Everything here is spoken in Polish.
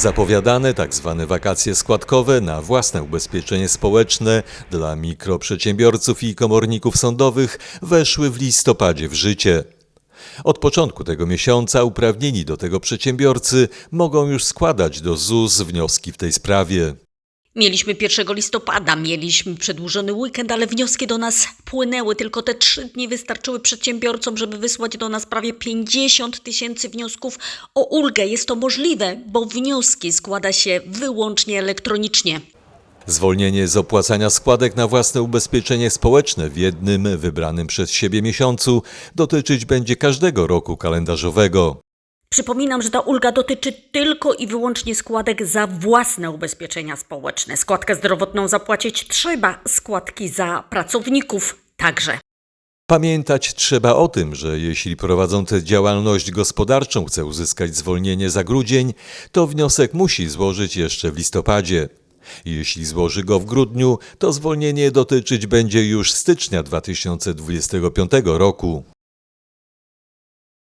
Zapowiadane tzw. wakacje składkowe na własne ubezpieczenie społeczne dla mikroprzedsiębiorców i komorników sądowych weszły w listopadzie w życie. Od początku tego miesiąca uprawnieni do tego przedsiębiorcy mogą już składać do ZUS wnioski w tej sprawie. Mieliśmy 1 listopada, mieliśmy przedłużony weekend, ale wnioski do nas płynęły. Tylko te trzy dni wystarczyły przedsiębiorcom, żeby wysłać do nas prawie 50 tysięcy wniosków o ulgę. Jest to możliwe, bo wnioski składa się wyłącznie elektronicznie. Zwolnienie z opłacania składek na własne ubezpieczenie społeczne w jednym wybranym przez siebie miesiącu dotyczyć będzie każdego roku kalendarzowego. Przypominam, że ta ulga dotyczy tylko i wyłącznie składek za własne ubezpieczenia społeczne. Składkę zdrowotną zapłacić trzeba, składki za pracowników także. Pamiętać trzeba o tym, że jeśli prowadzący działalność gospodarczą chce uzyskać zwolnienie za grudzień, to wniosek musi złożyć jeszcze w listopadzie. Jeśli złoży go w grudniu, to zwolnienie dotyczyć będzie już stycznia 2025 roku.